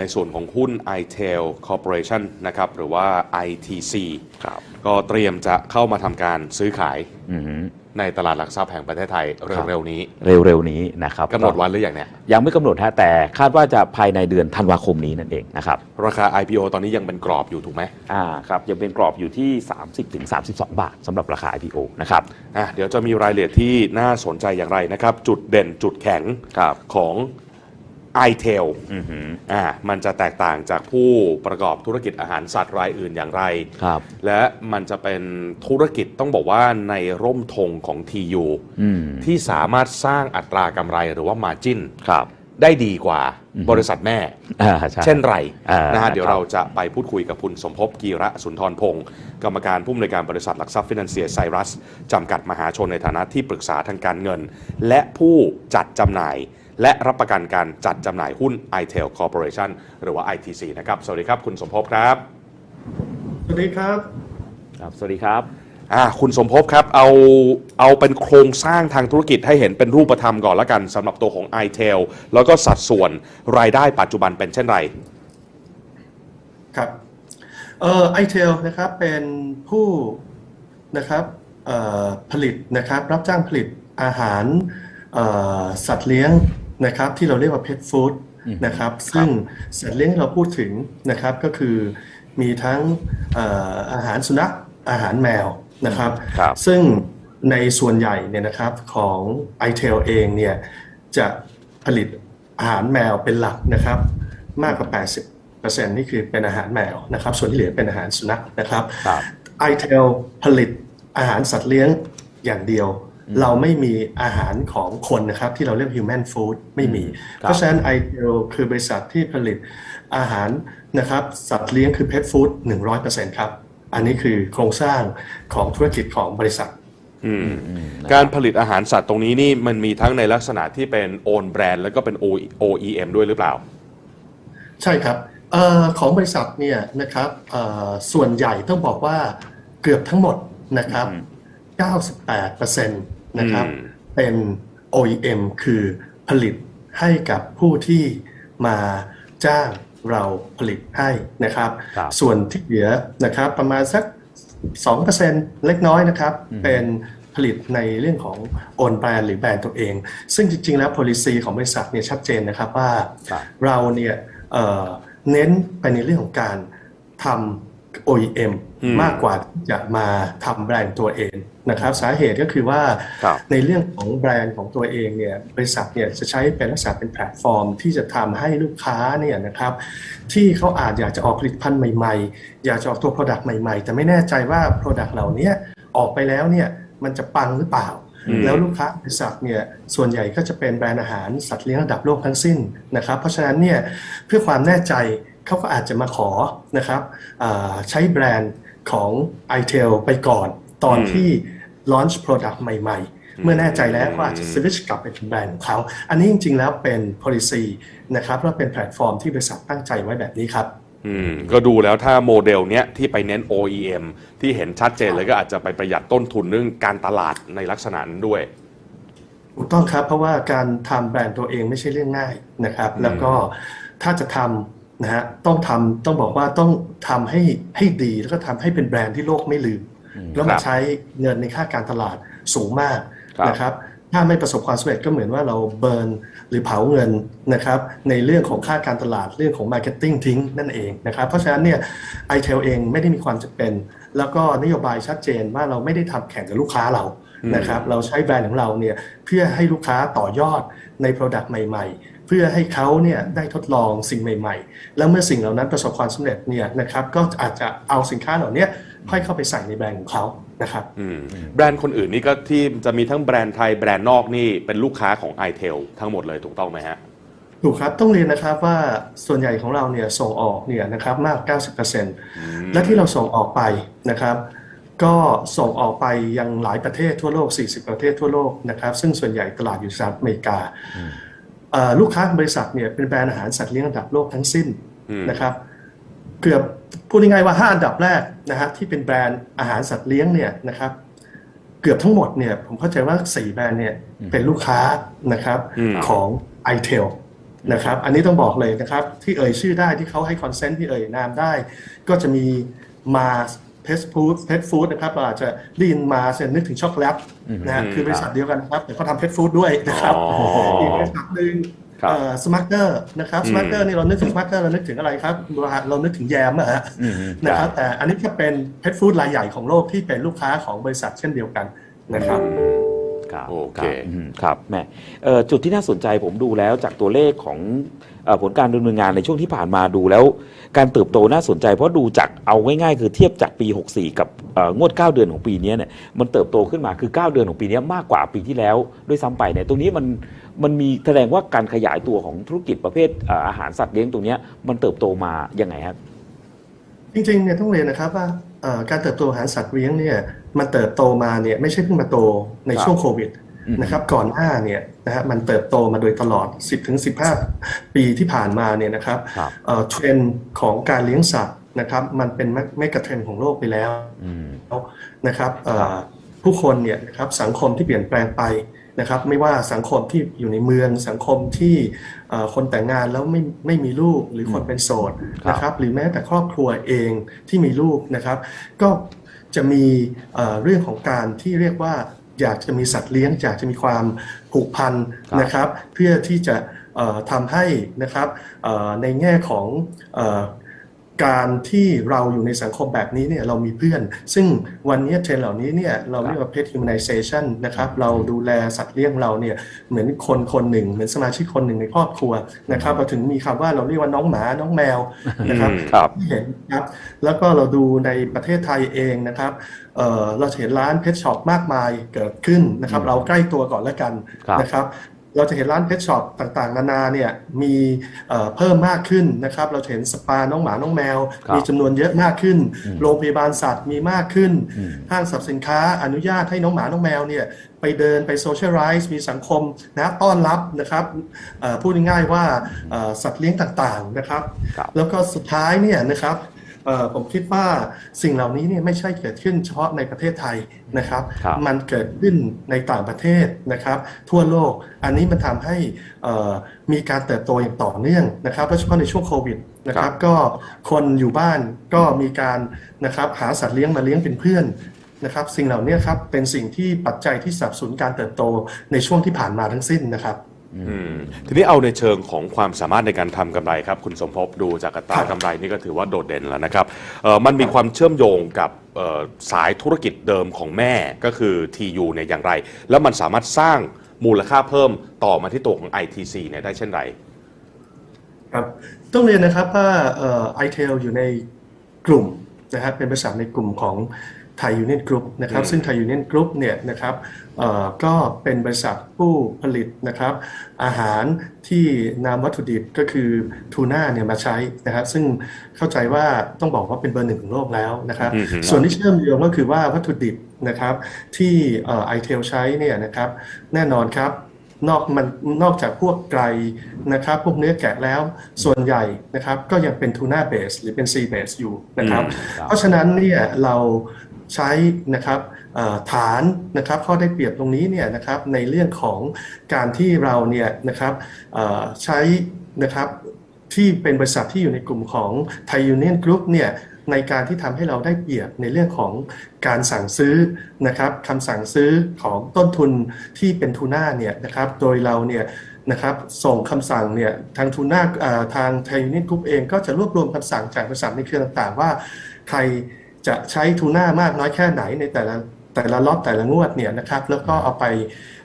ในส่วนของหุ้น iTel Corporation นะครับหรือว่า ITC ครับก็เตรียมจะเข้ามาทำการซื้อขายอือหือ ในตลาดหลักทรัพย์แห่งประเทศไทยเร็วๆนี้เร็วๆนี้นะครับกำหนดวันหรือยังเนี่ยยังไม่กำหนดฮะแต่คาดว่าจะภายในเดือนธันวาคมนี้นั่นเองนะครับราคา IPO ตอนนี้ยังเป็นกรอบอยู่ถูกไหมอ่าครับยังเป็นกรอบอยู่ที่ 30-32 บาทสำหรับราคา IPO นะครับอะเดี๋ยวจะมีรายละเอียดที่น่าสนใจอย่างไรนะครับ จุดเด่นจุดแข็งครับของ iTel อือหืออ่ามันจะแตกต่างจากผู้ประกอบธุรกิจอาหารสัตว์รายอื่นอย่างไร ครับ และมันจะเป็นธุรกิจต้องบอกว่าในร่มธงของ TU อืมที่สามารถสร้างอัตรากำไรหรือว่า Margin ครับ ได้ดีกว่าบริษัทแม่ อ่าใช่ เช่นไรอ่านนะครัฮะบเดี๋ยวเราจะไปพูดคุยกับคุณสมภพกีระสุนทรพงศ์กรรมการผู้อำนวยการบริษัทหลักทรัพย์ฟินแลนเซียไซรัสจำกัดมหาชนในฐานะที่ปรึกษาทางการเงิน และผู้จัดจำหน่าย และรับประกันการจัดจำหน่ายหุ้น iTel Corporation หรือว่า ITC นะครับ สวัสดีครับ คุณสมภพครับ สวัสดีครับครับ สวัสดีครับอ่าคุณสมภพครับ เอาเอาเป็นโครงสร้างทางธุรกิจให้เห็นเป็นรูปธรรมก่อนละกันสำหรับตัวของ iTel แล้วก็สัดส่วนรายได้ปัจจุบันเป็นเช่นไรครับเอ่อไอเทลนะครับเป็นผู้นะครับเอ่อผลิตนะครับรับจ้างผลิตอาหารเอ่อสัตว์เลี้ยง นะครับที่เราเรียกว่า pet food อืมนะครับซึ่งสัตว์เลี้ยงที่เราพูดถึงนะครับก็คือมีทั้งเอ่ออาหารสุนัขอาหารแมวนะครับครับซึ่ซึ่งในส่วนใหญ่เนี่ยนะครับของ i t e l เองเนี่ยจะผลิตอาหารแมวเป็นหลักนะครับมากกว่า 80%นี่คือเป็นอาหารแมวนะครับส่วนที่เหลือเป็นอาหารสุนัขนะครับครับ i t e l ผลิตอาหารสัตว์เลี้ยงอย่างเดียว เราไม่มีอาหารของคนนะครับ ที่เราเรียก human food ไม่มีครับเพราะฉะนั้น i t e l คือบริษัทที่ผลิตอาหารนะครับ สัตว์เลี้ยงคือ pet food 100%ครับ อันนี้คือโครงสร้างของธุรกิจของบริษัทอืมการผลิตอาหารสัตว์ตรงนี้นี่มันมีทั้งในลักษณะที่เป็น own brand แล้วก็เป็น OEM ด้วยหรือเปล่า ใช่ครับเออของบริษัทเนี่ยนะครับเอ่อส่วนใหญ่ต้องบอกว่าเกือบทั้งหมดนะครับ 98%นะครับอืมเป็น OEM คือผลิตให้กับผู้ที่มาจ้างเราผลิตให้นะครับครับ ส่วนที่เหลือนะครับประมาณสัก 2%เล็กน้อยนะครับ เป็นผลิตในเรื่องของโอนแบรนด์หรือแบรนด์ตัวเอง ซึ่งจริง ๆ แล้ว policy ของบริษัทเนี่ยชัดเจนนะครับว่าครับเราเนี่ยเอ่อเน้นไปในเรื่องของการทำ OEM อืมมากกว่าที่จะมาทำแบรนด์ตัวเองนะครับ สาเหตุก็คือว่าครับในเรื่องของแบรนด์ของตัวเองเนี่ยบริษัทเนี่ยจะใช้เป็นลักษณะเป็นแพลตฟอร์ม ที่จะทำให้ลูกค้าเนี่ยนะครับ ที่เขาอาจอยากจะออกผลิตภัณฑ์ใหม่ๆ อยากจะออกตัว Product ใหม่ๆ แต่ไม่แน่ใจว่า Product เหล่านี้ออกไปแล้วเนี่ยมันจะปังหรือเปล่าอืมแล้วลูกค้าบริษัทเนี่ยส่วนใหญ่ก็จะเป็นแบรนด์อาหารสัตว์เลี้ยงระดับโลกทั้งสิ้นนะครับ เพราะฉะนั้นเนี่ยเพื่อความแน่ใจ เขาก็อาจจะมาขอนะครับอาใช้แบรนด์ของ i t e l ไปก่อนตอนอืมที่ launch product ใหม่ ๆ เมื่อแน่ใจแล้วก็อาจจะ switch กลับไปเป็นแบรนด์ของเขา อันนี้จริง ๆ แล้วเป็น policy นะครับและเป็นแพลตฟอร์มที่บริษัทตั้งใจไว้แบบนี้ครับอืมก็ดูแล้วถ้าโมเดลเนี้ยที่ไปเน้น OEM ที่เห็นชัดเจนเลยก็อาจจะไปประหยัดต้นทุนเรื่องการตลาดในลักษณะนั้นด้วยถูกต้องครับเพราะว่าการทำแบรนด์ตัวเองไม่ใช่เรื่องง่ายนะครับ แล้วก็ถ้าจะทำ นะฮะต้องทำต้องบอกว่าต้องทำให้ให้ดีแล้วก็ทำให้เป็นแบรนด์ที่โลกไม่ลืม แล้วคมารับใช้เงินในค่าการตลาดสูงมากครับนะครับถ้าไม่ประสบความสำเร็จก็เหมือนว่าเราเบิร์นหรือเผาเงินนะครับในเรื่องของค่าการตลาดเรื่องของมาร์เก็ตติ้งทิ้งนั่นเองนะครับเพราะฉะนั้นเนี่ยไอเทลเองไม่ได้มีความจำเป็น แล้วก็นโยบายชัดเจนว่าเราไม่ได้ทำแข่งกับลูกค้าเรานะครับเราใช้แบรนด์ของเราเนี่ยเพื่อให้ลูกค้าต่อยอดใน Product ใหม่ ๆ เพื่อให้เขาเนี่ยได้ทดลองสิ่งใหม่ ๆ แล้วเมื่อสิ่งเหล่านั้นประสบความสำเร็จเนี่ยนะครับก็อาจจะเอาสินค้าเหล่านี้ค่อยเข้าไปใส่ในแบรนด์ของเขานะครับอืมแบรนด์คนอื่นนี่ก็ที่จะมีทั้งแบรนด์ไทยแบรนด์นอกนี่เป็นลูกค้าของ iTel ทั้งหมดเลยถูกต้องไหมฮะถูกครับต้องเรียนนะครับว่าส่วนใหญ่ของเราเนี่ยส่งออกเนี่ยนะครับมาก 90%และที่เราส่งออกไปนะครับก็ส่งออกไปยังหลายประเทศทั่วโลก 40 ประเทศทั่วโลกนะครับ ซึ่งส่วนใหญ่ตลาดอยู่สหรัฐอเมริกาเอ่อ ลูกค้าของบริษัทเนี่ยเป็นแบรนด์อาหารสัตว์เลี้ยงระดับโลกทั้งสิ้นอืมนะครับ เกือบพูดง่ายๆว่า 5 อันดับแรกนะฮะที่เป็นแบรนด์อาหารสัตว์เลี้ยงเนี่ยนะครับ เกือบทั้งหมดเนี่ยผมเข้าใจว่า 4 แบรนด์เนี่ยเป็นลูกค้านะครับอืมของ i t e l นะครับอันนี้ต้องบอกเลยนะครับ ที่เอ่ยชื่อได้ที่เขาให้คอนเซนต์ที่เอ่ยนามได้ ก็จะมีมา เพสฟูดเพสฟูดนะครับเราอาจจะได้ยินมาเสร็จนึกถึงช็อกโกแลตนะฮะอืมคือบริษัทเดียวกันนะครับแต่เขาทำเพสฟูดด้วยนะครับอ๋ออีอีกบริษัทหนึ่งครับสมาร์เตอร์นะครับอืมสมาร์เตอร์นี่เรานึกถึงสมาร์เตอร์เรานึกถึงอะไรครับเรานึกถึงแยมอะฮะอืมอืมนะครับแต่อันนี้ก็เป็นเพชรฟู้ดรายใหญ่ของโลกที่เป็นลูกค้าของบริษัทเช่นเดียวกันนะครับ ครับโอเครับอืมครับแม่เอ่อจุดที่น่าสนใจผมดูแล้วจากตัวเลขของเอ่อผลการดำเนินงานในช่วงที่ผ่านมาดูแล้ว การเติบโตน่าสนใจ เพราะดูจากเอาง่ายๆ คือเทียบจากปี 64 กับเอ่องวด 9 เดือนของปีนี้เนี่ยมันเติบโตขึ้นมาคือ 9 เดือนของปีนี้มากกว่าปีที่แล้วด้วยซ้ำไปเนี่ยตรงนี้มันมันมีแสดงว่าการขยายตัวของธุรกิจประเภทเอ่ออาหารสัตว์เลี้ยงตรงเนี้ยมันเติบโตมายังไงครับ จริงๆเนี่ยต้องเรียนนะครับว่าเอ่อการเติบโตของอาหารสัตว์เลี้ยงเนี่ยมันเติบโตมาเนี่ยไม่ใช่เพิ่งมาโตในครับช่วงโควิดอืมนะครับก่อนหน้าเนี่ยนะฮะมันเติบโตมาโดยตลอด 10ถึง15 ปีที่ผ่านมาเนี่ยนะครับครับเอ่อเทรนด์ของการเลี้ยงสัตว์นะครับมันเป็นแมกะเทรนด์ของโลกไปแล้วอืมนะครับเอ่อ ผู้คนเนี่ยนะครับสังคมที่เปลี่ยนแปลงไปนะครับ ไม่ว่าสังคมที่อยู่ในเมือง สังคมที่เอ่อคนแต่งงานแล้วไม่ไม่มีลูกหรือคนเป็นโสดครับนะครับ หรือแม้แต่ครอบครัวเองที่มีลูกนะครับ ก็จะมีเอ่อเรื่องของการที่เรียกว่าอยากจะมีสัตว์เลี้ยงอยากจะมีความผูกพันครับนะครับ เพื่อที่จะเอ่อทำให้นะครับเอ่อในแง่ของเอ่อ การที่เราอยู่ในสังคมแบบนี้เนี่ยเรามีเพื่อน ซึ่งวันนี้เทรนด์เหล่านี้เนี่ยเราเรียกว่า pet humanization นะครับเราดูแลสัตว์เลี้ยงเราเนี่ยเหมือนคนคนหนึ่ง เหมือนสมาชิกคนหนึ่งในครอบครัวนะครับเราถึงมีคำว่าเราเรียกว่าน้องหมาน้องแมวนะครับอืมครับที่เห็นครับแล้วก็เราดูในประเทศไทยเองนะครับเอ่อเราจะเห็นร้านเพชช็อปมากมายเกิดขึ้นนะครับ เราใกล้ตัวก่อนแล้วกันครับนะครับ เราจะเห็นร้านเพชช็อปต่างๆ นานาเนี่ยมีเอ่อเพิ่มมากขึ้นนะครับเราจะเห็นสปาน้องหมาน้องแมวครับมีจำนวนเยอะมากขึ้นอืมโรงพยาบาลสัตว์มีมากขึ้นอืมห้างสรรพสินค้าอนุญาตให้น้องหมาน้องแมวเนี่ยไปเดินไปโซเชียลไรซ์มีสังคมนะต้อนรับนะครับเอ่อพูดง่ายๆว่าเอ่อสัตว์เลี้ยงต่างๆนะครับครับ แล้วก็สุดท้ายเนี่ยนะครับเอ่อ ผมคิดว่าสิ่งเหล่านี้เนี่ยไม่ใช่เกิดขึ้นเฉพาะในประเทศไทยนะครับครับมันเกิดขึ้นในต่างประเทศนะครับ ทั่วโลกอันนี้มันทำให้เอ่อมีการเติบโตอย่างต่อเนื่องนะครับโดยเฉพาะในช่วงโควิดนะคครัรับบก็คนอยู่บ้านก็มีการนะครับหาสัตว์เลี้ยงมาเลี้ยงเป็นเพื่อนนะครับสิ่งเหล่านี้ครับเป็นสิ่งที่ปัจจัยที่สนับสนุนการเติบโตในช่วงที่ผ่านมาทั้งสิ้นนะครับอืม ทีนี้เอาในเชิงของความสามารถในการทำกำไรครับ คุณสมภพดูจากอัตราครับกำไรนี่ก็ถือว่าโดดเด่นแล้วนะครับเอ่อมันมีความเชื่อมโยงกับเอ่อสายธุรกิจเดิมของแม่ก็คือ TU เนี่ยอย่างไร แล้วมันสามารถสร้างมูลค่าเพิ่มต่อมาที่ตัวของ ITC เนี่ยได้เช่นไรครับต้องเรียนนะครับว่าไอเทลอยู่ในกลุ่มนะครับเป็นบริษัทในกลุ่มของ ไทยยูเนียนกรุ๊ปนะครับอืมซึ่งไทยยูเนียนกรุ๊ปเนี่ยนะครับเอ่อก็เป็นบริษัทผู้ผลิตนะครับ อาหารที่นำวัตถุดิบก็คือทูน่าเนี่ยมาใช้นะครับซึ่งเข้าใจว่าต้องบอกว่าเป็นเบอร์หนึ่งของโลกแล้วนะครับอืมฮึส่วนที่เชื่อมโยงก็คือว่าวัตถุดิบนะครับที่ไอเทลใช้เนี่ยนะครับแน่นอนครับนอกมันนอกจากพวกไก่นะครับ พวกเนื้อแกะแล้วส่วนใหญ่นะครับ ก็ยังเป็นทูน่าเบสหรือเป็นซีเบสอยู่นะครับอืมครับเพราะฉะนั้นเนี่ยเรา ใช้นะครับฐานนะครับข้อได้เปรียบตรงนี้เนี่ยนะครับในเรื่องของการที่เราเนี่ยนะครับใช้นะครับที่เป็นบริษัทที่อยู่ในกลุ่มของไทยยูเนียนกรุ๊ปเนี่ยในการที่ทำให้เราได้เปรียบในเรื่องของการสั่งซื้อนะครับคำสั่งซื้อของต้นทุนที่เป็นทูน่าเนี่ยนะครับโดยเราเนี่ยนะครับส่งคำสั่งเนี่ยทางทูน่าทางไทยยูเนียนกรุ๊ปเองก็จะรวบรวมคำสั่งจากบริษัทในเครือต่างๆว่าใคร จะใช้ทูน่ามากน้อยแค่ไหนในแต่ละแต่ละล็อตแต่ละงวดเนี่ยนะครับแล้วก็เอาไป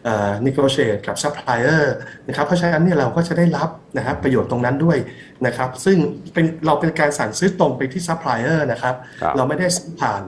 เอ่อ negotiate กับซัพพลายเออร์นะครับเพราะฉะนั้นเนี่ยเราก็จะได้รับนะครับประโยชน์ตรงนั้นด้วยนะครับซึ่งเป็นเราเป็นการสั่งซื้อตรงไปที่ซัพพลายเออร์นะครับครับเราไม่ได้ซื้อผ่าน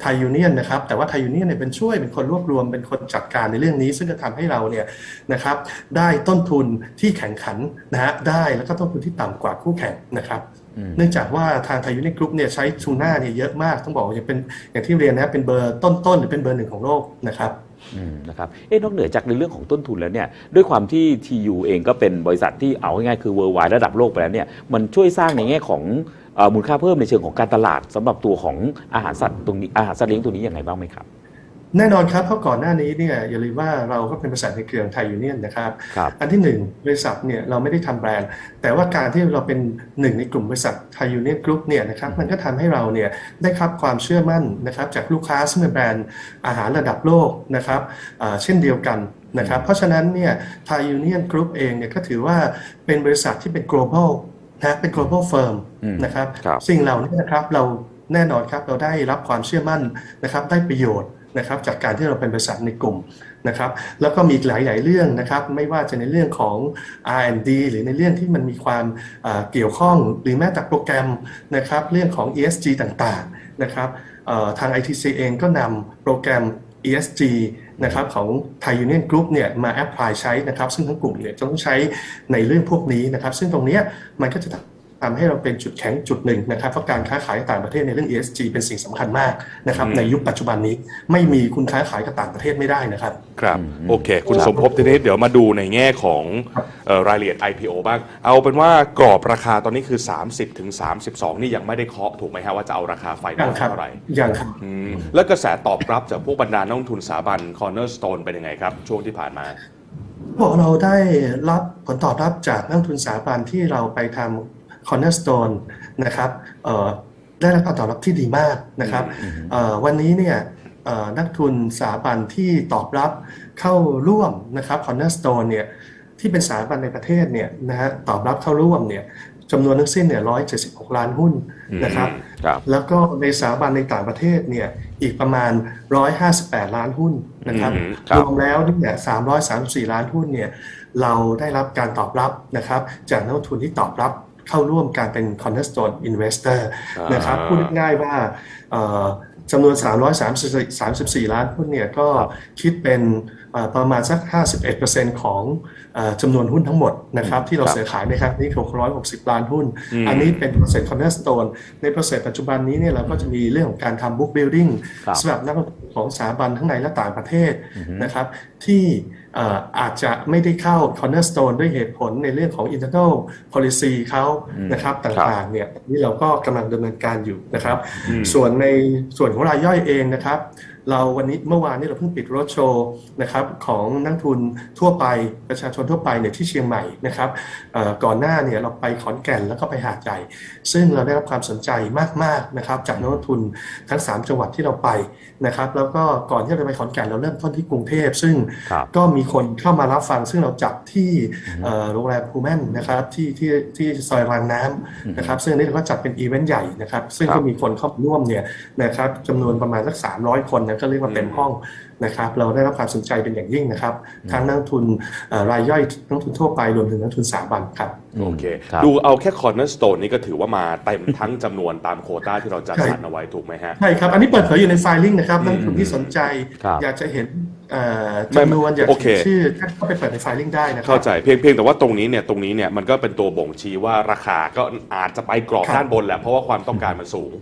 ไทยยูเนียนนะครับแต่ว่าไทยยูเนียนเนี่ยเป็นช่วยเป็นคนรวบรวมเป็นคนจัดการในเรื่องนี้ ซึ่งจะทำให้เราเนี่ยนะครับได้ต้นทุนที่แข่งขันนะฮะได้แล้วก็ต้นทุนที่ต่ำกว่าคู่แข่งนะครับอืม เนื่องจากว่าทางไทยยูเนียนกรุ๊ปเนี่ยใช้ทูน่าเนี่ยเยอะมากต้องบอกว่าจะเป็นอย่างที่เรียนนะเป็นเบอร์ต้นๆหรือเป็นเบอร์หนึ่งของโลกนะครับอืมนะครับเอ๊ะนอกเหนือจากในเรื่องของต้นทุนแล้วเนี่ยด้วยความที่ TU เองก็เป็นบริษัทที่เอาง่ายๆคือ worldwide ระดับโลกไปแล้วเนี่ยมันช่วยสร้างในแง่ของเอ่อมูลค่าเพิ่มในเชิงของการตลาดสำหรับตัวของอาหารสัตว์ตรงนี้อาหารสัตว์เลี้ยงตัวนี้ยังไงบ้างไหมครับ แน่นอนครับเพราะก่อนหน้านี้เนี่ยอย่าลืมว่าเราก็เป็นบริษัทในเครือไทยยูเนียนนะครับครับอันที่หนึ่งบริษัทเนี่ยเราไม่ได้ทำแบรนด์ แต่ว่าการที่เราเป็นหนึ่งในกลุ่มบริษัทไทยยูเนียนกรุ๊ปเนี่ยนะครับมันก็ทำให้เราเนี่ยได้รับความเชื่อมั่นนะครับจากลูกค้าซึ่งเป็นแบรนด์อาหารระดับโลกนะครับอ่าเช่นเดียวกันนะครับเพราะฉะนั้นเนี่ยไทยยูเนียนกรุ๊ปเองเนี่ยก็ถือว่าเป็นบริษัทที่เป็น global นะเป็น global firm อืมนะครับครับสิ่งเหล่านี้นะครับเราแน่นอนครับเราได้รับความเชื่อมั่นนะครับได้ประโยชน์ นะครับจากการที่เราเป็นบริษัทในกลุ่มนะครับแล้วก็มีอีกหลาย ๆ เรื่องนะครับไม่ว่าจะในเรื่องของ R&D หรือในเรื่องที่มันมีความเกี่ยวข้องหรือแม้แต่โปรแกรมนะครับเรื่องของ ESG ต่างๆนะครับทาง ITC เองก็นำโปรแกรม ESG นะครับของ Thai Union Group เนี่ยมาแอพพลายใช้นะครับซึ่งทั้งกลุ่มเนี่ยจะต้องใช้ในเรื่องพวกนี้นะครับซึ่งตรงนี้มันก็จะ ทำให้เราเป็นจุดแข็งจุดหนึ่งนะครับเพราะการค้าขายต่างประเทศในเรื่อง ESG เป็นสิ่งสำคัญมากนะครับอืมในยุคปัจจุบันนี้ไม่มีคุณค้าขายกับต่างประเทศไม่ได้นะครับ ครับอืมโอเค คุณครับสมภพทีนี้เดี๋ยวมาดูในแง่ของเอ่อรายละเอียด IPO บ้าง เอาเป็นว่ากรอบราคาตอนนี้คือ 30ถึง32 นี่ยังไม่ได้เคาะถูกไหมฮะว่าจะเอาราคาไฟนยัองลครับเท่าไหร่ยังครับอืมแล้วกระแสตอบรับจากพวกบรรดานักลงทุนสถาบัน Cornerstone เป็นยังไงครับ ช่วงที่ผ่านมาบอกเราได้รับผลตอบรับจากนักลงทุนสถาบันที่เราไปทำ cornerstone นะครับเอ่อได้รับการตอบรับที่ดีมากนะครับเอ่อวันนี้เนี่ยเอ่อนักทุนสถาบันที่ตอบรับเข้าร่วมนะครับ cornerstone เนี่ยที่เป็นสถาบันในประเทศเนี่ยนะฮะตอบรับเข้าร่วมเนี่ยจำนวนทั้งสิ้นเนี่ย176ล้านหุ้นนะครับครับ แล้วก็ในสถาบันในต่างประเทศเนี่ยอีกประมาณ158ล้านหุ้นนะครับอืมครับรวมแล้วเนี่ย334ล้านหุ้นเนี่ยเราได้รับการตอบรับนะครับ จากนักลงทุนที่ตอบรับ เข้าร่วมการเป็น cornerstone investor อ่านนะครับพูดง่ายๆว่าเอ่อจำนวน 334 ล้านหุ้นเนี่ยก็คิดเป็นเอ่อประมาณสัก 51%ของเอ่อจำนวนหุ้นทั้งหมดนะครับที่เราครับเสียขายในครั้งนี้660 ล้านหุ้นอืมอันนี้เป็น process cornerstone ใน process ปัจจุบันนี้เนี่ยเราก็จะมีเรื่องของการทำ book building ครับสำหรับนักลงทุนของสถาบันทั้งในและต่างประเทศนะครับที่เอ่ออาจจะไม่ได้เข้า cornerstone ด้วยเหตุผลในเรื่องของ internal policy เขานะครับต่างๆเนี่ยนี่เราก็กำลังดำเนินการอยู่นะครับอืมส่วนในส่วนของรายย่อยเองนะครับ เราวันนี้เมื่อวานนี้เราเพิ่งปิดรถโชว์นะครับของนักทุนทั่วไปประชาชนทั่วไปเนี่ยที่เชียงใหม่นะครับเอ่อก่อนหน้าเนี่ยเราไปขอนแก่นแล้วก็ไปหาดใหญ่ ซึ่งเราได้รับความสนใจมากๆนะครับจากนักลงทุนทั้ง 3 จังหวัดที่เราไปนะครับ แล้วก็ก่อนที่เราจะไปขอนแก่นเราเริ่มต้นที่กรุงเทพ ซึ่งครับก็มีคนเข้ามารับฟัง ซึ่งเราจัดที่เอ่อโรงแรมพูแมนนะครับที่ที่ที่ซอยรางน้ำนะครับ ซึ่งอันนี้เราก็จัดเป็นอีเวนต์ใหญ่นะครับ ซึ่งครัก็บมีคนเข้ามาร่วมเนี่ยนะครับจำนวนประมาณสัก 300 คนนะก็เรียกว่าเต็มห้องนะครับ เราได้รับความสนใจเป็นอย่างยิ่งนะครับทั้งนักลงทุนเอ่อรายย่อยนักลงทุนทั่วไปรวมถึงนักลงทุนสถาบันครับโอเคครับดูเอาแค่ Cornerstone นี่ก็ถือว่ามาเต็มทั้งจำนวนตามโควต้าที่เราจัดสรรเอาไว้ถูกไหมฮะใช่ครับ อันนี้เปิดเผยอยู่ในไฟลิ่งนะครับนักลงทุนที่สนใจครับอยากจะเห็นเอ่อไม่ จำนวนอยากโอจะเคเห็นชื่อก็ไปเปิดในไฟลิ่งได้นะครัเข้าใจเพียงเพียงแต่ว่าตรงนี้เนี่ยตรงนี้เนี่ยมันก็เป็นตัวบ่งชี้ว่าราคาก็อาจจะไปกรอบครับด้านบนแหละเพราะว่าความต้องการมันสูง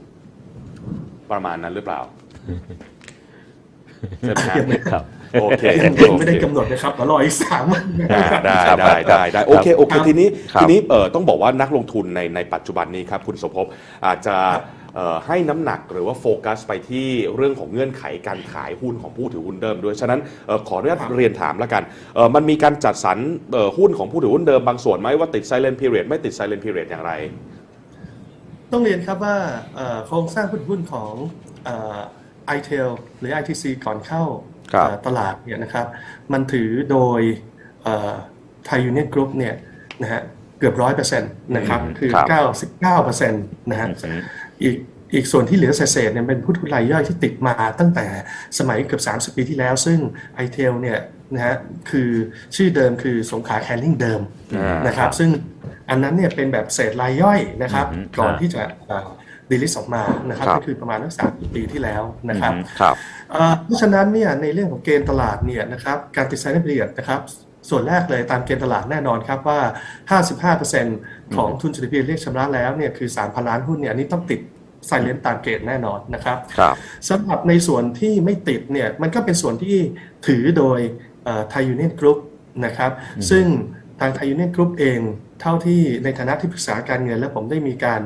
ประมาณนั้นหรือเปล่าใช่ไหมฮะครับโอเคยังโอไม่ได้เคกำหนดนะครับเดี๋ยวรออีกสามวันอ่าได้ครับได้ได้ได้โอเคโอเคครับทีนี้ครับทีนี้เอ่อต้องบอกว่านักลงทุนในในปัจจุบันนี้ครับ คุณสมภพอาจจะเอ่อ ให้น้ำหนักหรือว่าโฟกัสไปที่เรื่องของเงื่อนไขการขายหุ้นของผู้ถือหุ้นเดิมด้วย ฉะนั้นเอ่อขออนุญาตครับเรียนถามแล้วกันเอ่อมันมีการจัดสรรเอ่อหุ้นของผู้ถือหุ้นเดิมบางส่วนไหมว่าติด silent period ไม่ติด silent period อย่างไร ต้องเรียนครับว่าเอ่อโครงสร้างหุ้นหุ้นของไอเทลหรือ ITC ก่อนเข้าครับเอ่อตลาดเนี่ยนะครับ มันถือโดยไทยยูเนียนกรุ๊ปเนี่ยนะฮะเกือบร้อยเปอร์เซ็นต์นะครับอืมคือครับเก้าสิบเก้าเปอร์เซ็นต์นะฮะ อืมอีกอีกส่วนที่เหลือเศษๆเนี่ยเป็นผู้ทุนรายย่อยที่ติดมาตั้งแต่สมัยเกือบ30 ปีที่แล้ว ซึ่งไอเทลเนี่ยนะฮะคือชื่อเดิมคือสงขลาแคลริ่งเดิมอ่านนะครับซึ่งอันนั้นเนี่ยเป็นแบบเศษรายย่อยนะครับอืมก่อนครับที่จะดีลิสออกมานะครับครับก็คือประมาณตั้งสามปีที่แล้วนะครับอืมครับเอ่อเพราะฉะนั้นเนี่ยในเรื่องของเกณฑ์ตลาดเนี่ยนะครับการติดไซน์เปรียดนะครับ ส่วนแรกเลยตามเกณฑ์ตลาดแน่นอนครับว่า 55%ของทุนจุลพิเรียกชำระแล้วเนี่ยคือ 3,000 ล้านหุ้นเนี่ยอันนี้ต้องติดไซเลนตามเกณฑ์แน่นอนนะครับครับสำหรับในส่วนที่ไม่ติดเนี่ยมันก็เป็นส่วนที่ถือโดยไทยยูเนียนกรุ๊ปนะครับ ซึ่งทางไทยยูเนียนกรุ๊ปเองเท่าที่ในฐานะที่ปรึกษาการเงิน แล้วผมได้มีการ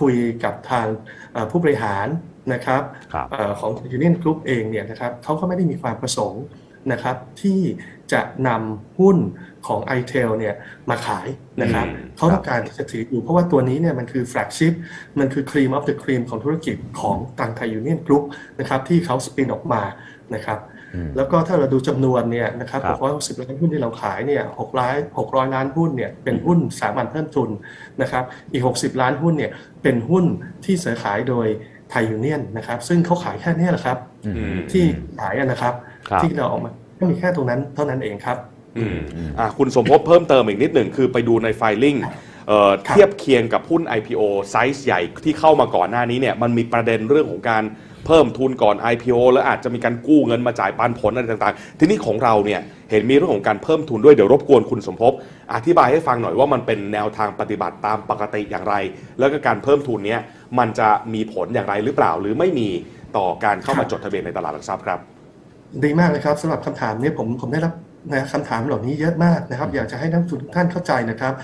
คุยกับทางเอ่อผู้บริหารนะครับครับเอ่อของยูเนียนกรุ๊ปเองเนี่ยนะครับเขาก็ไม่ได้มีความประสงค์ นะครับที่จะนำหุ้นของ i t e l เนี่ยมาขายนะครับอืมเขาต้องการที่จะถืออยู่เพราะว่าตัวนี้เนี่ยมันคือแฟลกชิพมันคือครีมออฟเดอะครีมของธุรกิจของทางไทยยูเนียนกรุ๊ปนะครับที่เขาสปินออกมานะครับอืมแล้วก็ถ้าเราดูจำนวนเนี่ยนะครับครับ660 ล้านหุ้นที่เราขายเนี่ย6ล้าน600 ล้านหุ้นเนี่ยเป็นหุ้นสามัญเพิ่มทุนนะครับ อีก 60 ล้านหุ้นเนี่ยเป็นหุ้นที่เสือขายโดยไทยยูเนียนนะครับ ซึ่งเขาขายแค่เนี้แหละครับอืมที่ขายอะนะครับครับ ที่เราออกมาก็มีแค่ตรงนั้นเท่านั้นเองครับอืมอะคุณสมภพเพิ่มเติมอีกนิดหนึ่งคือไปดูในไฟลิ่งเอ่อครับเทียบเคียงกับหุ้น IPO ไซส์ใหญ่ที่เข้ามาก่อนหน้านี้เนี่ยมันมีประเด็นเรื่องของการเพิ่มทุนก่อน IPO แล้วอาจจะมีการกู้เงินมาจ่ายปันผลอะไรต่างๆ ทีนี้ของเราเนี่ยเห็นมีเรื่องของการเพิ่มทุนด้วยเดี๋ยวรบกวนคุณสมภพอธิบายให้ฟังหน่อยว่ามันเป็นแนวทางปฏิบัติตามปกติอย่างไร แล้วก็การเพิ่มทุนเนี้ยมันจะมีผลอย่างไรหรือเปล่า หรือไม่มีต่อการเข้ามาจดทะเบียนในตลาดหลักทรัพย์ครับ ดีมากเลยครับสำหรับคำถามเนี้ผมผมได้รับนะคำถามเหล่านี้เยอะมากนะครับ อยากจะให้นักลงทุนทุกท่านเข้าใจนะครับ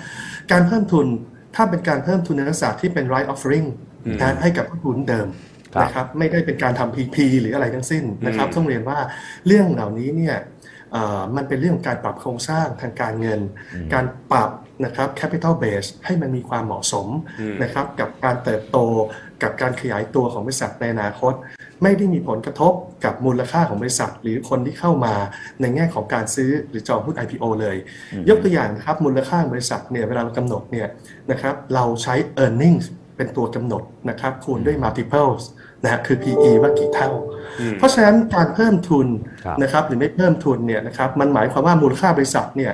การเพิ่มทุนถ้าเป็นการเพิ่มทุนในลักษณะที่เป็น right offering อืมนะให้กับผู้ทุนเดิมครับนะครับไม่ได้เป็นการทำ PP หรืออะไรทั้งสิ้นนะครับอืมต้องเรียนว่าเรื่องเหล่านี้เนี่ยเอ่อมันเป็นเรื่องของการปรับโครงสร้างทางการเงิน การปรับนะครับ capital base ให้มันมีความเหมาะสมอืมนะครับกับการเติบโตกับการขยายตัวของบริษัทในอนาคต ไม่ได้มีผลกระทบกับมูลค่าของบริษัท หรือคนที่เข้ามาในแง่ของการซื้อหรือจองหุ้น IPO เลย ยกตัวอย่างนะครับมูลค่าของบริษัทเนี่ยเวลาเรากำหนดเนี่ยนะครับเราใช้ earnings เป็นตัวกำหนดนะครับคูณด้วย multiples นะฮะคือ PE ว่ากี่เท่าอืมเพราะฉะนั้นการเพิ่มทุนครับนะครับหรือไม่เพิ่มทุนเนี่ยนะครับมันหมายความว่ามูลค่าบริษัทเนี่ย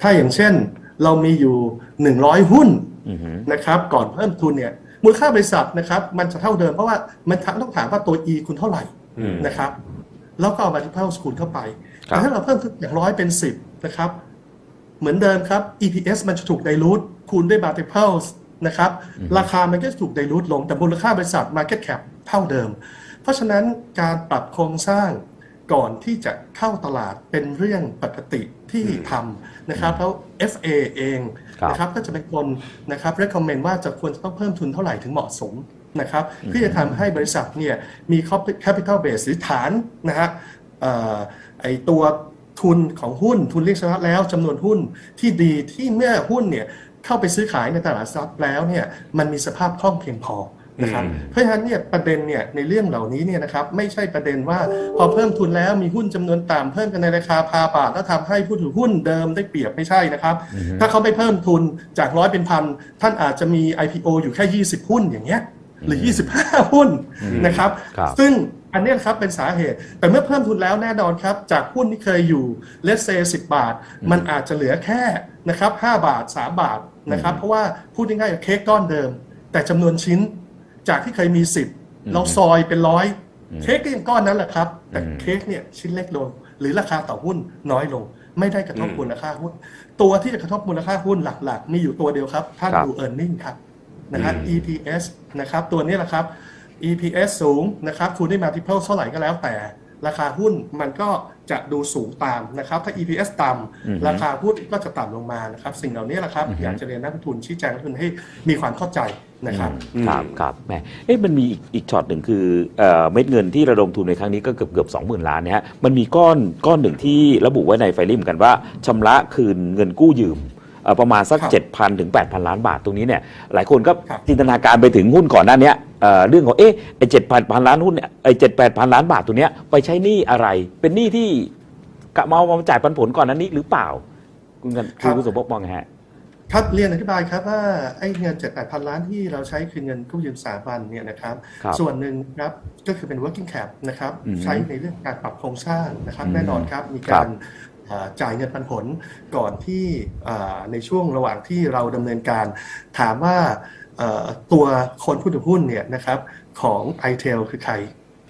ถ้าอย่างเช่นเรามีอยู่ 100 หุ้นอือหือนะครับก่อนเพิ่มทุนเนี่ย มูลค่าบริษัทนะครับ มันจะเท่าเดิมเพราะว่ามันต้องถามว่าตัว E คุณเท่าไหร่อืมนะครับ แล้วก็เอา multiples คูณเข้าไปครับแต่ถ้าเราเพิ่มทุนจากร้อยเป็น 10 นะครับ เหมือนเดิมครับ EPS มันจะถูก dilute คูณด้วย multiples นะครับ ราคามันก็จะถูก dilute ลงแต่มูลค่าบริษัท market cap เท่าเดิม เพราะฉะนั้นการปรับโครงสร้างก่อนที่จะเข้าตลาดเป็นเรื่องปกติที่อืมทำนะครับแล้ว FA เองครับ นะครับก็จะเป็นคนนะครับ recommend ว่าจะควรจะต้องเพิ่มทุนเท่าไหร่ถึงเหมาะสมนะครับเพื่อจะทำให้บริษัทเนี่ยมี capital base หรือฐานนะฮะเอ่อไอตัวทุนของหุ้นทุนเรียกชนะแล้วจำนวนหุ้นที่ดีที่เมื่อหุ้นเนี่ยเข้าไปซื้อขายในตลาดทรัพย์แล้วเนี่ยมันมีสภาพคล่องเพียงพอ นะครับอืมเพราะฉะนั้นเนี่ยประเด็นเนี่ยในเรื่องเหล่านี้เนี่ยนะครับไม่ใช่ประเด็นว่าพอเพิ่มทุนแล้วมีหุ้นจำนวนต่ำเพิ่มกันในราคาพาบาทแล้วทำให้ผู้ถือหุ้นเดิมได้เปรียบไม่ใช่นะครับ ถ้าเขาไม่เพิ่มทุนจากร้อยเป็นพันท่านอาจจะมี IPO อยู่แค่ 20 หุ้นอย่างเงี้ยหรือ 25 หุ้นนะครับครับซึ่งอันเนี้ยครับเป็นสาเหตุ แต่เมื่อเพิ่มทุนแล้วแน่นอนครับ จากหุ้นที่เคยอยู่เลสเซ10บาท มันอาจจะเหลือแค่นะครับ5บาท 3 บาทนะครับ เพราะว่าพูดง่ายๆกับเค้กก้อนเดิม แต่จำนวนชิ้น จากที่เคยมี10เราซอยเป็นร้อยเค้กก็ยังก้อนนั้นแหละครับ แต่เค้กเนี่ยชิ้นเล็กลง หรือราคาต่อหุ้นน้อยลง ไม่ได้กระทบอืมมูลค่าหุ้น ตัวที่จะกระทบมูลค่าหุ้นหลักๆ มีอยู่ตัวเดียวครับท่านครับดู e a r n i n g ครับนะครับอืม EPS นะครับตัวนี้แหละครับ EPS สูงนะครับคูณด้วย multiple เท่าไหร่ก็แล้วแต่ ราคาหุ้นมันก็จะดูสูงตามนะครับ ถ้า EPS ต่อือฮึำราคาหุ้นก็จะต่ำลงมานะครับ สิ่งเหล่านี้แหละครับอยากจะเรียนนักลงทุนชี้แจงนักลงทุนให้มีความเข้าใจนะครับครับครับแหมเอ๊ะมันมีอีกอีกช็อตหนึ่งคือเอ่อเม็ดเงินที่ระดมทุนในครั้งนี้ก็เกือบเกือบสองหมื่นล้านเนี่ยฮะมันมีก้อนก้อนหนึ่งที่ระบุไว้ในไฟลิมกันว่าชำระคืนเงินกู้ยืมเอ่อ ประมาณสักครับ7,000 ถึง 8,000 ล้านบาทตรงนี้เนี่ยหลายคนก็ครับจินตนาการไปถึงหุ้นก่อนหน้าเนี้ยเอ่อเรื่องของเอ๊ะไอ้เจ็ดพันพันล้านหุ้นเนี่ยไอ้เจ็ดแปดพันล้านบาทตัวเนี้ยไปใช้หนี้อะไรเป็นหนี้ที่กะมาเอามาจ่ายปันผลก่อนหนั้นนี้หรือเปล่า คุณกันครับคุณสมภพมองไงฮะครับเรียนอธิบายครับว่าไอ้เงิน7 8พันล้านที่เราใช้คืนเงินกู้ยืมสถาบันเนี่ยนะครับครับ ส่วนหนึ่งครับก็คือเป็น working cap นะครับอืมใช้ในเรื่องการปรับโครงสร้างนะครับอืมแน่นอนครับมีครักาบรเอ่อ จ่ายเงินปันผลก่อนที่เอ่อในช่วงระหว่างที่เราดำเนินการถามว่าเอ่อตัวคนผู้ถือหุ้นเนี่ยนะครับของ i t e l คือใคร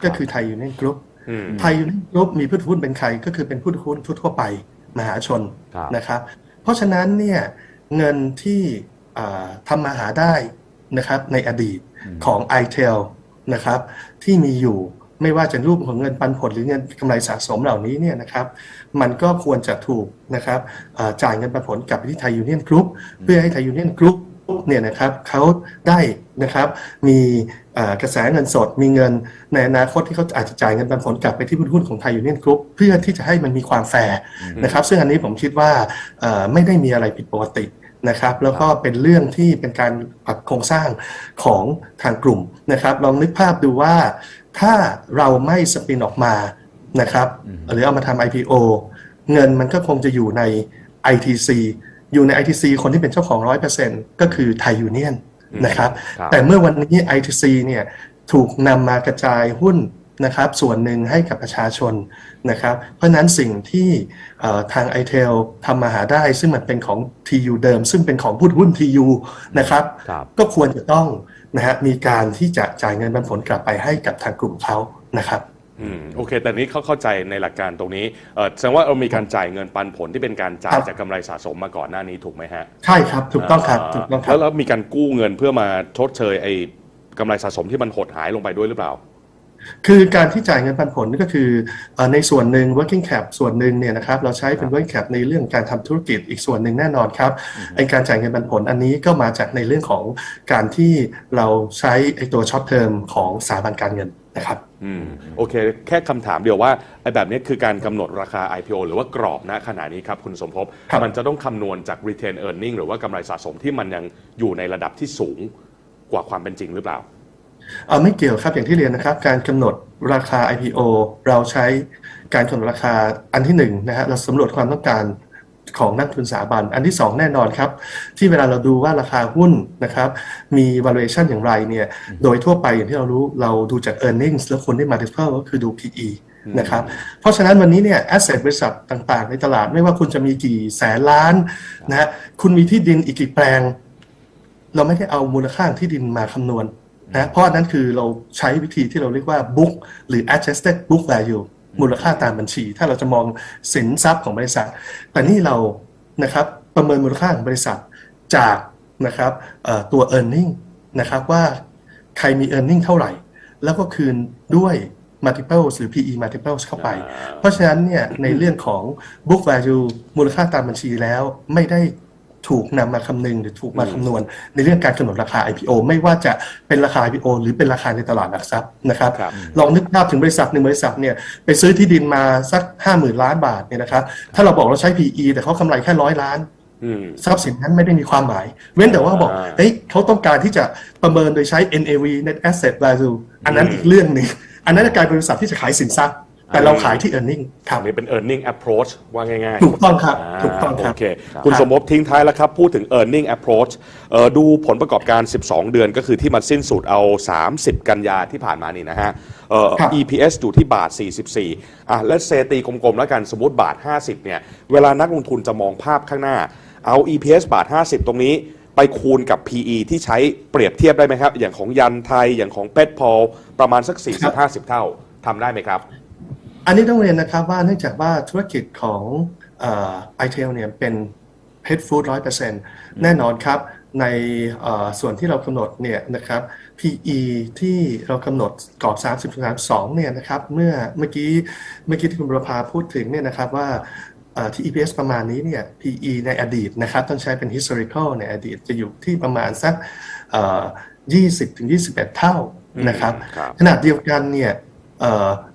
ก็คือไทยยูเนียนกรุ๊ปอืมไทยยูเนียนกรุ๊ปมีผู้ถือหุ้นเป็นใครก็คือเป็นผู้ถือหุ้นทั่วๆไปมหาชนครับนะครับ เพราะฉะนั้นเนี่ยเงินที่อ่าทำมาหาได้นะครับในอดีตของ i t e l นะครับที่มีอยู่ ไม่ว่าจะรูปของเงินปันผลหรือเงินกำไรสะสมเหล่านี้เนี่ยนะครับมันก็ควรจะถูกนะครับอ่าจ่ายเงินปันผลกลับไปที่ไทยยูเนียนกรุ๊ปเพื่อให้ไทยยูเนียนกรุ๊ปเนี่ยนะครับเขาได้นะครับมีเอ่อกระแสเงินสดมีเงินในอนาคตที่เขาอาจจะจ่ายเงินปันผลกลับไปที่หุ้นของไทยยูเนียนกรุ๊ปเพื่อที่จะให้มันมีความแฟร์นะครับ ซึ่งอันนี้ผมคิดว่าเอ่อไม่ได้มีอะไรผิดปกตินะครับแล้วก็เป็นเรื่องที่เป็นการปรับโครงสร้างของทางกลุ่มนะครับ ลองนึกภาพดูว่า ถ้าเราไม่สปินออกมานะครับหรือเอามาทำ IPO เงินมันก็คงจะอยู่ใน ITC อยู่ใน ITC คนที่เป็นเจ้าของ 100%ก็คือไทยยูเนียนนะครับครับแต่เมื่อวันนี้ ITC เนี่ยถูกนำมากระจายหุ้นนะครับส่วนหนึ่งให้กับประชาชนนะครับ เพราะฉะนั้นสิ่งที่เอ่อทาง i t e l ทำมาหาได้ซึ่งมันเป็นของ TU เดิม ซึ่งเป็นของผู้ถือหุ้น TU นะครับครับ ก็ควรจะต้อง นะฮะมีการที่จะจ่ายเงินปันผลกลับไปให้กับทางกลุ่มเขานะครับอืมโอเค แต่นี้เขาเข้าใจในหลักการตรงนี้เออแสดงว่าเรามีการจ่ายเงินปันผลที่เป็นการจ่าคยรับจากกำไรสะสมมาก่อนหน้านี้ถูกไหมฮะใช่ครับถูกต้องครับถูกต้องครัแล้บวแล้วมีการกู้เงินเพื่อมาชดเชยไอ้กำไรสะสมที่มันหดหายลงไปด้วยหรือเปล่า คือการที่จ่ายเงินปันผลนี่ก็คือเอ่อในส่วนหนึ่ง working cap ส่วนหนึ่งเนี่ยนะครับเราใช้เป็น working cap ในเรื่องการทำธุรกิจอีกส่วนหนึ่งแน่นอนครับไอการจ่ายเงินปันผลอันนี้ก็มาจากในเรื่องของการที่เราใช้ไอตัว short term ของสถาบันการเงินนะครับอืมโอเค แค่คำถามเดียวว่าไอ้แบบนี้คือการกำหนดราคา IPO หรือว่ากรอบณขณะนี้ครับ คุณสมภพครับมันจะต้องคำนวณจาก retain earning หรือว่ากำไรสะสมที่มันยังอยู่ในระดับที่สูงกว่าความเป็นจริงหรือเปล่า เออไม่เกี่ยวครับอย่างที่เรียนนะครับ การกำหนดราคา IPO เราใช้การกำหนดราคาอันที่หนึ่งนะฮะเราสำรวจความต้องการของนักทุนสถาบัน อันที่สองแน่นอนครับ ที่เวลาเราดูว่าราคาหุ้นนะครับมี valuation อย่างไรเนี่ยโดยทั่วไปอย่างที่เรารู้เราดูจาก earnings แล้วคนได้ multiple ก็คือดู PE นะครับเพราะฉะนั้นวันนี้เนี่ย asset บริษัทต่างๆ ในตลาดไม่ว่าคุณจะมีกี่แสนล้านนะฮะคุณมีที่ดินอีกกี่แปลง เราไม่ได้เอามูลค่างที่ดินมาคำนวณ นะเพราะอันนั้นคือเราใช้วิธีที่เราเรียกว่า book หรือ adjusted book value มูลค่าตามบัญชี ถ้าเราจะมองสินทรัพย์ของบริษัท แต่นี่เรานะครับประเมินมูลค่าของบริษัทจากนะครับเอ่อตัว e a r n i n g นะครับว่าใครมี e a r n i n g เท่าไหร่ แล้วก็คืนด้วย multiples หรือ PE multiples เข้าไปอ่าเพราะฉะนั้นเนี่ยในเรื่องของ book value มูลค่าตามบัญชีแล้วไม่ได้ ถูกนำมาคำนึงหรือถูกมาคำนวณ ในเรื่องการกำหนดราคา IPO ไม่ว่าจะเป็นราคา IPO หรือเป็นราคาในตลาดหลักทรัพย์นะครับครับลองนึกภาพถึงบริษัทหนึ่งบริษัทเนี่ยไปซื้อที่ดินมาสัก 5 0,000 ล้านบาทเนี่ยนะครับถ้าเราบอกเราใช้ PE แต่เขากำไรแค่ร้อยล้านอืมทรัพย์สินนั้นไม่ได้มีความหมาย เว้นแต่ว่าบอกอ่าเฮ้ยเขาต้องการที่จะประเมินโดยใช้ NAV Net Asset Value อันนั้นอืมอีกเรื่องหนึ่งอันนั้นกลายเป็นบริษัทที่จะขายสินทรัพย์ แต่เราขายที่ earning ครับ อันนี้เป็น earning approach ว่าง่ายๆถูกต้องครับอ่าถูกต้องครับ โอเค คุณสมภพทิ้งท้ายแล้วครับ พูดถึง earning approach เอ่อดูผลประกอบการ 12 เดือนก็คือที่มันสิ้นสุดเอา 30 กันยาที่ผ่านมานี่นะฮะเอ่อ ครับ EPS อยู่ที่บาท 44 อะ และเซตีกลมๆ แล้วกันสมมติบาท 50 เนี่ย เวลานักลงทุนจะมองภาพข้างหน้า เอา EPS บาท 50 ตรงนี้ ไปคูณกับ PE ที่ใช้เปรียบเทียบได้ไหมครับ อย่างของยันไทย อย่างของเป็ดพอลประมาณสัก 40-50 เท่าทำได้ไหมครับ อันนี้ต้องเรียนนะครับว่าเนื่องจากว่าธุรกิจของไอเทลเนี่ยเป็น pet food ร้อยเปอร์เซ็นต์แน่นอนครับ ในเอ่อส่วนที่เรากำหนดเนี่ยนะครับ PE ที่เรากำหนดกรอบ 30 32เนี่ยนะครับเมื่อเมื่อกี้เมื่อกี้ที่คุณประภาพูดถึงเนี่ยนะครับว่าเอ่อที่ EPS ประมาณนี้เนี่ย PE ในอดีตนะครับต้องใช้เป็น historical ในอดีตจะอยู่ที่ประมาณสักเอ่อ20ถึง21 เท่านะครับอืมครับขณะเดียวกันเนี่ยเอ่อ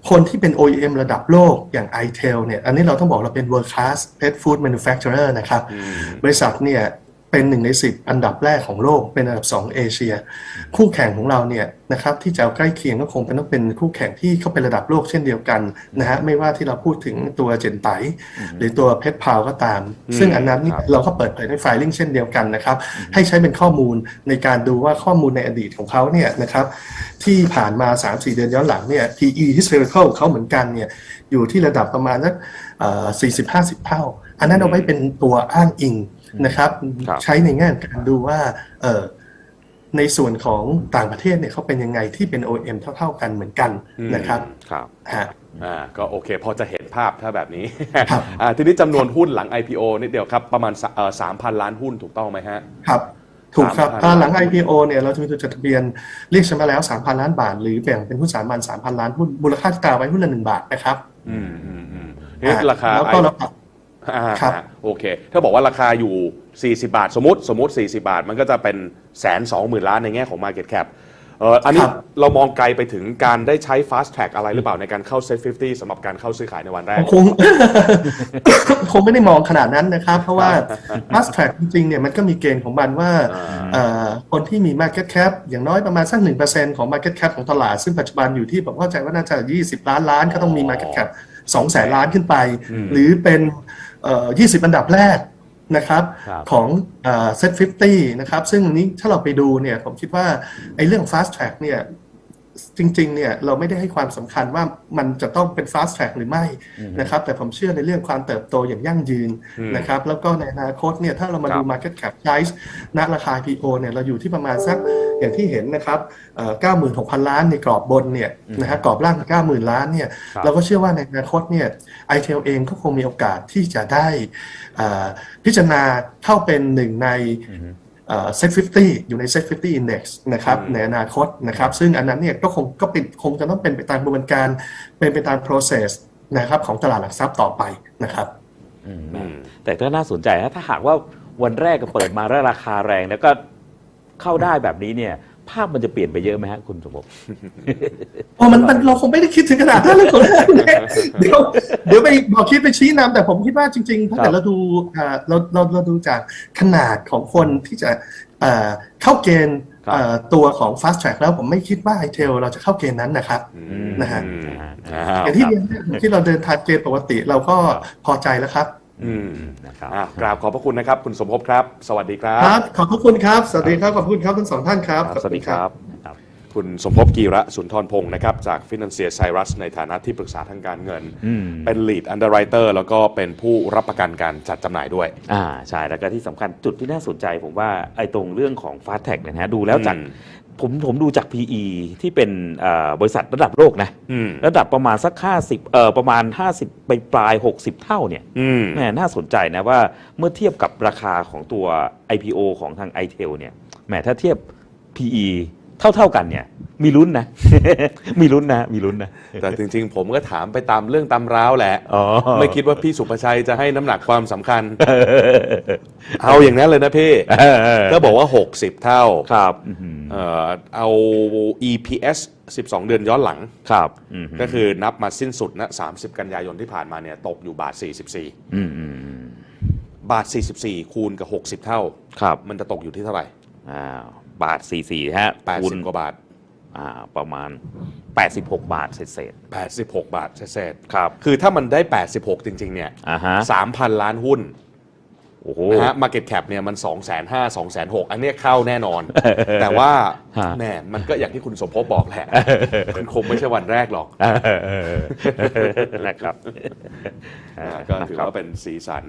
คนที่เป็น OEM ระดับโลกอย่าง iTel เนี่ย อันนี้เราต้องบอกเราเป็น world class pet food manufacturer นะครับ บริษัทเนี่ย เป็นหนึ่งในสิบอันดับแรกของโลก เป็นอันดับสองเอเชีย คู่แข่งของเราเนี่ยนะครับที่จะเอาใกล้เคียงก็คงเป็นต้องเป็นคู่แข่งที่เข้าไประดับโลกเช่นเดียวกันนะฮะไม่ว่าที่เราพูดถึงตัวเจนไตหรือตัวเพชรพาวก็ตาม ซึ่งอันนั้นเนี่ยครับเราก็เปิดเผยในไฟลิ่งเช่นเดียวกันนะครับให้ใช้เป็นข้อมูลในการดูว่าข้อมูลในอดีตของเขาเนี่ยนะครับที่ผ่านมา 3-4 เดือนย้อนหลังเนี่ย PE historical ของเขาเหมือนกันเนี่ยอยู่ที่ระดับประมาณสักสี่สิบห้าสิบเท่า อันนั้นเอาไว้เป็นตัวอ้างอิง นะครับครับ ใช้ในแง่การดูว่าเออในส่วนของต่างประเทศเนี่ยเขาเป็นยังไงที่เป็น OEM เท่า ๆ กันเหมือนกันนะครับ ครับฮะอ่าก็โอเค พอจะเห็นภาพถ้าแบบนี้ครับอ่าทีนี้จำนวนหุ้นหลัง IPO นิดเดียวครับ ประมาณสามพันล้านหุ้นถูกต้องไหมฮะ ครับถูกครับ3,000อ่าหลัง IPO เนี่ยเราจะมีตัวจดทะเบียนเรียกใช้มาแล้ว 3,000 ล้านบาท หรือแบ่งเป็นหุ้นสามัญ3,000 ล้านหุ้นมูลค่าที่กล่าวไว้หุ้นละ1บาทนะครับ อืมอืมอืมนี่ราคาแล้วก็เรา อ่าครับ โอเค ถ้าบอกว่าราคาอยู่ 40 บาท สมมติสมมติ 40 บาท มันก็จะเป็นแสนสองหมื่นล้านในแง่ของ Market Cap เอออันนี้ครับ เรามองไกลไปถึงการได้ใช้ Fast Track อะไรหรือเปล่าในการเข้า Set 50สำหรับการเข้าซื้อขายในวันแรก คง คงไม่ได้มองขนาดนั้นนะครับ เพราะว่า fast track จริงๆเนี่ยมันก็มีเกณฑ์ของมันว่าอ่า เอ่อคนที่มี market cap อย่างน้อยประมาณสัก1%ของ market cap ของตลาด ซึ่งปัจจุบันอยู่ที่ผมเข้าใจว่าน่าจะ 20 ล้านล้านก็ต้องมี market cap 2แสนล้านขึ้นไปหรือเป็น เอ่อ20อันดับแรกนะครับครับของเอ่อ set 50นะครับซึ่งอันนี้ถ้าเราไปดูเนี่ยผมคิดว่าไอ้เรื่อง fast track เนี่ย จริงๆเนี่ยเราไม่ได้ให้ความสำคัญว่ามันจะต้องเป็น fast track หรือไม่นะครับแต่ผมเชื่อในเรื่องความเติบโตอย่างยั่งยืนอืมนะครับแล้วก็ในอนาคตเนี่ยถ้าเรามาดูครับ market cap size ณราคา IPO เนี่ยเราอยู่ที่ประมาณสักอย่างที่เห็นนะครับเอ่อ96,000 ล้านในกรอบบนเนี่ยนะฮะกรอบล่าง 90,000 ล้านเนี่ยครับเราก็เชื่อว่าในอนาคตเนี่ย iTel เองก็คงมีโอกาสที่จะได้อ่าพิจารณาเข้าเป็นหนึ่งใน เซ็ต50อยู่ในเซ็ต50 index นะครับอืมในอนาคตนะครับซึ่งอันนั้นเนี่ยก็คงก็เป็นคงจะต้องเป็นไปตามกระบวนการเป็นไปตาม process นะครับของตลาดหลักทรัพย์ต่อไปนะครับอืมอืมแต่ก็น่าสนใจนะถ้าหากว่าวันแรกก็เปิดมาแล้วราคาแรงแล้วก็เข้าได้แบบนี้เนี่ย ภาพมันจะเปลี่ยนไปเยอะไหมฮะคุณสมภพโอ้มันมันเราคงไม่ได้คิดถึงขนาดนั้นเลยคนแรกเนี่ยเดี๋ยวเดี๋ยวไปบอกคิดไปชี้นำแต่ผมคิดว่าจริงๆถ้าครัเกิดบเราดูอ่าเราเราเราดูจากขนาดของคนที่จะเอ่อเข้าเกณฑ์ครับเอ่อตัวของ fast track แล้วผมไม่คิดว่า iTel เราจะเข้าเกณฑ์นั้นนะครับอืมนะฮะอ่าอย่างที่เรียนเนี่ยที่เราเดินทางเกณฑ์ปกติเราก็พอใจแล้วครับ อืมนะครับอ่ากราบขอบพระคุณนะครับ คุณสมภพครับ สวัสดีครัครับบขอบพระคุณครับ สวัสดีครับ ขอบคุณครับทั้งสองท่านครับครับสวัสดีครับครับ คุณสมภพกีระสุนทรพงศ์นะครับ จาก Financier Cyrus ในฐานะที่ปรึกษาทางการเงิน อืมเป็น Lead Underwriter แล้วก็เป็นผู้รับประกันการจัดจำหน่ายด้วย อ่าใช่แล้วก็ที่สำคัญจุดที่น่าสนใจผมว่าไอ้ตรงเรื่องของ Fast Tag เนี่ยนะฮะดูแล้วจากอืม ผมผมดูจาก PE ที่เป็นเอ่อบริษัทระดับโลกนะ อืมระดับประมาณสัก50เอ่อประมาณ 50 ไปปลาย60 เท่าเนี่ยอืมแหม่น่าสนใจนะว่าเมื่อเทียบกับราคาของตัว IPO ของทาง i t e l เนี่ยแหมถ้าเทียบ PE เท่าเท่าๆกันเนี่ย มีลุ้นนะ มีลุ้นนะ มีลุ้นนะ แต่จริงๆ ผมก็ถามไปตามเรื่องตามร้าวแหละ อ๋อ ไม่คิดว่าพี่สุภชัยจะให้น้ำหนักความสำคัญ เอาอย่างนั้นเลยนะพี่ก็บอกว่า 60 เท่าครับอื้อหือเอ่อเอา EPS 12 เดือนย้อนหลัง ครับอืมก็คือนับมาสิ้นสุดนะ30 กันยายนที่ผ่านมาเนี่ยตกอยู่บาท 44 อืมอืมอืมบาท 44 คูณกับ 60 เท่า ครับมันจะตกอยู่ที่เท่าไหร่ อ้าว บาท44ฮะคูณ80กว่าบาทอ่าประมาณ 86 บาทเศษ86บาทเศษๆครับๆคือถ้ามันได้ 86 จริง ๆ เนี่ยอ่าฮะ3,000ล้านหุ้นโอ้โห นะฮะ Market Cap เนี่ยมัน 2 5 0 0 0 2 6 0 0อันเนี้ยเข้าแน่นอน แต่ว่าฮะ แหมมันก็อย่างที่คุณสมภพบอกแหละ มันคงไม่ใช่วันแรกหรอกนะครับ อ่าก็ถือว่าเป็นสีสัน